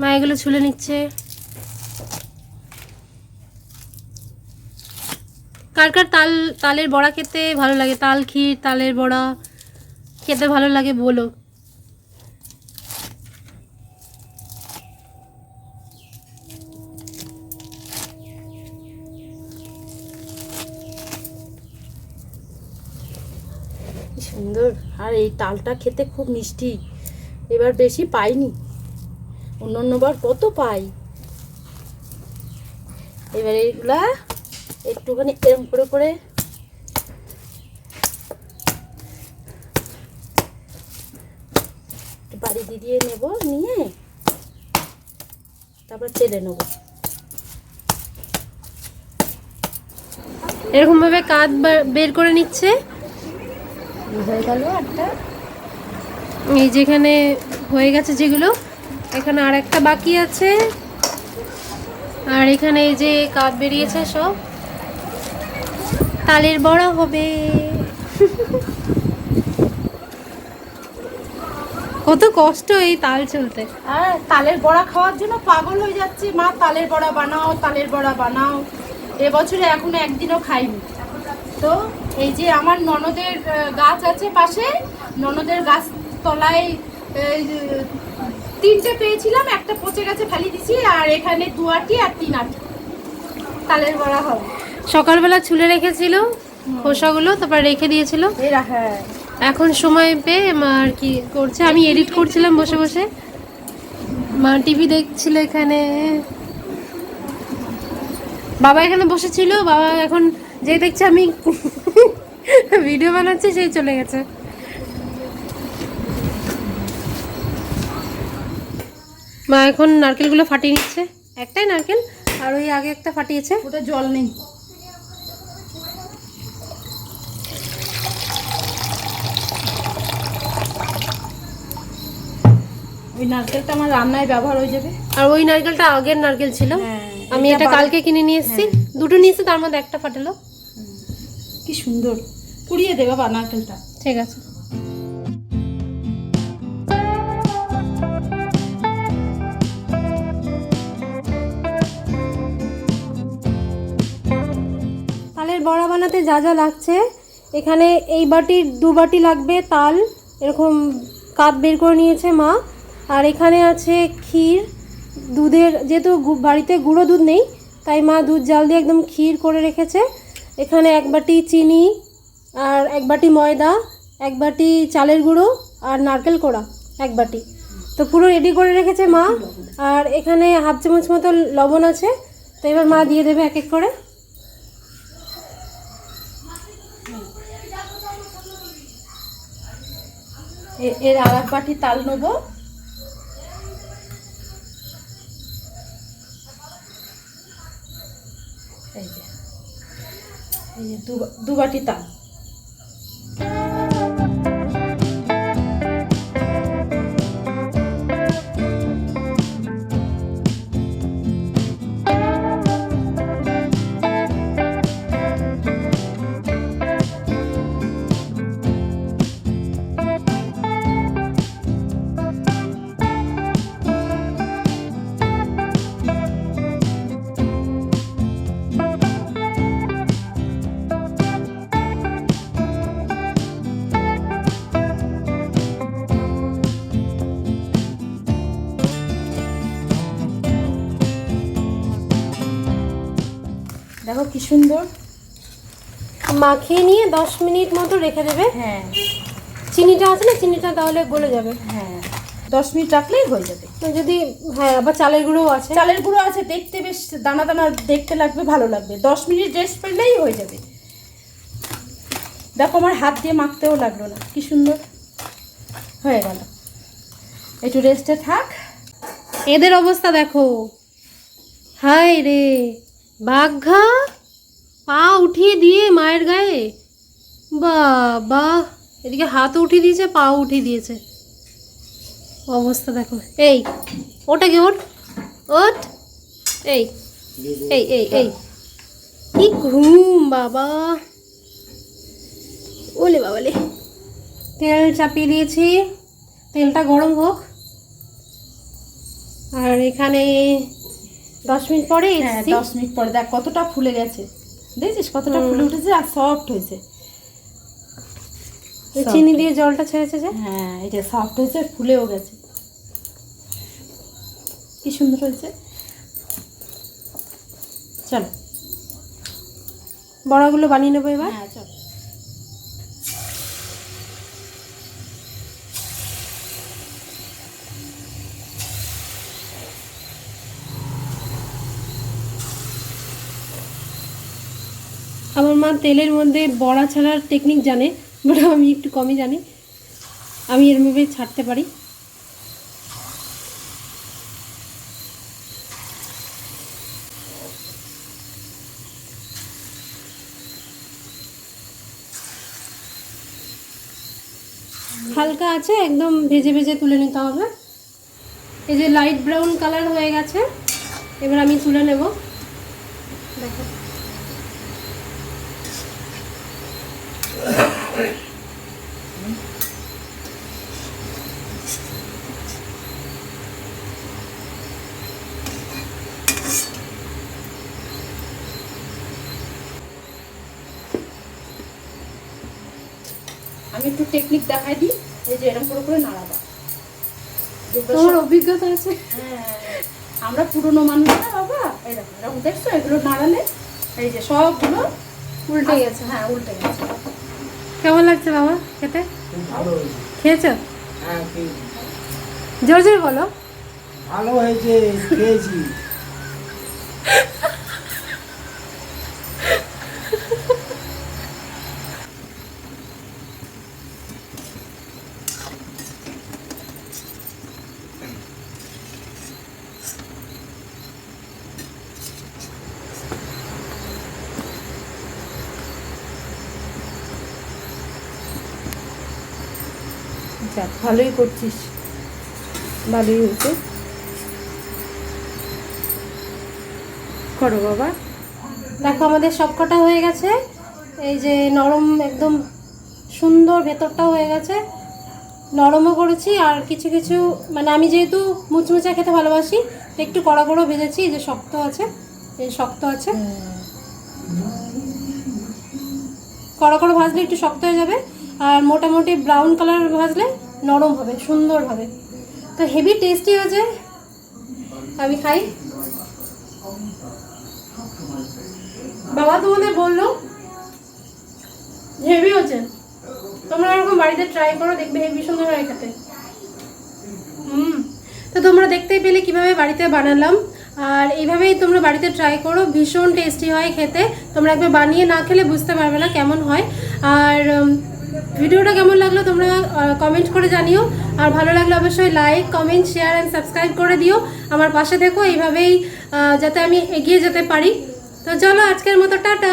মা এগুলো ছুলে নিচ্ছে। কার কার তাল, তালের বড়া খেতে ভালো লাগে? তাল, ক্ষীর, তালের বড়া খেতে ভালো লাগে বলো। সুন্দর। আর এই তালটা খেতে খুব মিষ্টি। এবার বেশি পাইনি। অন্য অন্যবার কত পাই? এবার এইগুলা একটুখানি এরম করে করে বাড়ি দিয়ে নেব, নিয়ে তারপর চেলে নেব। এরকম ভাবে কাঁধ বের করে নিচ্ছে। হয়ে গেল একটা এই যেখানে হয়ে গেছে যেগুলো এখানে আর একটা বাকি আছে। আর এখানে এই যে কাপ বেরিয়েছে সব। তালের বড়া হবে। কত কষ্ট এই তাল চলতে। আর তালের বড়া খাওয়ার জন্য পাগল হয়ে যাচ্ছে। মা, তালের বড়া বানাও, তালের বড়া বানাও। এবছরে এখনও একদিনও খাইনি। তো এই যে আমার ননদের গাছ আছে পাশে। ননদের গাছ তলায় তিনটে পেয়েছিলাম একটা পচে গেছে ফেলে দিছি আর এখানে দু আটি আর তিন আটি। তালের বড়া হবে। সকালবেলা ছুলে রেখেছিল খোসাগুলো তারপর রেখে দিয়েছিল। হ্যাঁ। এখন সময় পেয়ে মা আর কি করছে। আমি এডিট করছিলাম বসে বসে। মা টিভি দেখছিল এখানে। বাবা এখানে বসেছিল বাবা এখন যে দেখছে আমি ভিডিও বানাচ্ছি সেই চলে গেছে। মা এখন নারকেলগুলো ফাটিয়ে নিচ্ছে। একটাই নারকেল আর ওই আগে একটা ফাটিয়েছে। ওটা জল নেই। ওই নারকেলটা আমার রান্নায় ব্যবহার হয়ে যাবে। আর ওই নারকেলটা আগের নারকেল ছিল। হ্যাঁ, আমি এটা কালকে কিনে নিয়ে এসেছি। দুটো নিয়েছি তার মধ্যে একটা ফাটালো। কি সুন্দর। পুড়িয়ে দে বাবা নারকেলটা। ঠিক আছে। বড়া বানাতে যা যা লাগছে। এখানে এই বাটির দু বাটি লাগবে, তাল, এরকম কাপ বের করে নিয়েছে মা। আর এখানে আছে ক্ষীর, দুধের, যেহেতু বাড়িতে গুঁড়ো দুধ নেই, তাই মা দুধ জাল দিয়ে একদম ক্ষীর করে রেখেছে। এখানে এক বাটি চিনি আর এক বাটি ময়দা, এক বাটি চালের গুঁড়ো আর নারকেল কোড়া, এক বাটি। তো পুরো রেডি করে রেখেছে মা। আর এখানে হাফ চামচ মতো লবণ আছে। তো এবার মা দিয়ে দেবে এক এক করে। এর আর এক বাটি তাল নেব। এই যে দু বাটি তাল। দেখো কি সুন্দর। মাখিয়ে নিয়ে দশ মিনিট মতো রেখে দেবে। হ্যাঁ। চিনিটা আছে না? চিনিটা তাহলে গলে যাবে। হ্যাঁ। দশ মিনিট রাখলেই হয়ে যাবে। তো যদি হ্যাঁ আবার চালের গুঁড়োও আছে। চালের গুঁড়ো আছে দেখতে বেশ দানা দানা দেখতে লাগবে ভালো লাগবে। দশ মিনিট রেস্ট পেলেই হয়ে যাবে। দেখো আমার হাত দিয়ে মাখতেও লাগল না। কি সুন্দর। হয়ে গেল। একটু রেস্টে থাক। এদের অবস্থা দেখো। হাই রে। বাঘা, পা উঠিয়ে দিয়ে মায়ের গায়ে। বাবা, এদিকে হাত উঠিয়ে দিয়েছে পা উঠিয়ে দিয়েছে। অবস্থা দেখো। এই, ওটা কি ওট? ওট? এই এই এই এই। কি ঘুম, বাবা। ওলে বাবালে। তেল চাপিয়ে দিয়েছি। তেলটা গরম হোক। আর এখানে দশ মিনিট পরে হ্যাঁ দশ মিনিট পরে দেখ কতটা ফুলে গেছে। দেখছিস কতটা ফুলে উঠেছে আর সফট হয়েছে। চিনি দিয়ে জলটা ছেড়েছে যে? হ্যাঁ এটা সফট হয়েছে ফুলেও গেছে। কি সুন্দর হয়েছে। চলো। বড়াগুলো বানিয়ে নেব এবার হ্যাঁ চলো আমার মা তেলের মধ্যে বড়া ছাড়ার টেকনিক জানে বাট আমি একটু কমই জানি। আমি এর মধ্যে ছাড়তে পারি। হালকা আছে, একদম ভেজে ভেজে তুলে নিতে হবে। এই যে লাইট ব্রাউন কালার হয়ে গেছে, এবার আমি তুলে নেব। দেখো। আমি একটু টেকনিক দেখাই দিই এই যে এরকম করে করে নাড়াবা। তোমার অভিজ্ঞতা আছে? হ্যাঁ, আমরা পুরনো মানুষ না বাবা দেখো এরকম দেখছ? এগুলো নাড়ালে এই যে সবগুলো উল্টে গেছে। হ্যাঁ উল্টে গেছে। কেমন লাগছে বাবা খেতে? খেয়েছো? হ্যাঁ খেয়েছি। জোর জোর বলো। ভালো হয়েছে খেয়েছি। যাক ভালোই করছিস। ভালোই হয়েছে। করো বাবা। দেখো, আমাদের সবকটা হয়ে গেছে। এই যে নরম, একদম সুন্দর ভেতরটাও হয়ে গেছে। নরমও করেছি, আর কিছু কিছু মানে আমি যেহেতু মুচমুচা খেতে ভালোবাসি, একটু কড়া কড়া ভেজেছি যে শক্ত আছে, এই শক্ত আছে। কড়া কড়া ভাজলে একটু শক্ত হয়ে যাবে, আর মোটামুটি ব্রাউন কালার ভাজলে নরম হবে, সুন্দর হবে। তো হেভি টেস্টি হয়েছে আমি খাই। বাবা তোমাদের বলল, হেভি হচ্ছে। তোমরা এরকম বাড়িতে ট্রাই করো, দেখবে হেভি সুন্দর হয় খেতে। হুম। তো তোমরা দেখতেই পেলে কীভাবে বাড়িতে বানালাম। আর এইভাবেই তোমরা বাড়িতে ট্রাই করো, ভীষণ টেস্টি হয় খেতে। তোমরা একবার বানিয়ে না খেলে বুঝতে পারবে না কেমন হয়। আর ভিডিওটা কেমন লাগল তোমরা কমেন্ট করে জানিও। আর ভালো লাগলে অবশ্যই like comment share and subscribe করে দিও। আমার পাশে দেখো এইভাবেই যাতে আমি এগিয়ে যেতে পারি। তো চলো আজকের মতো, টাটা!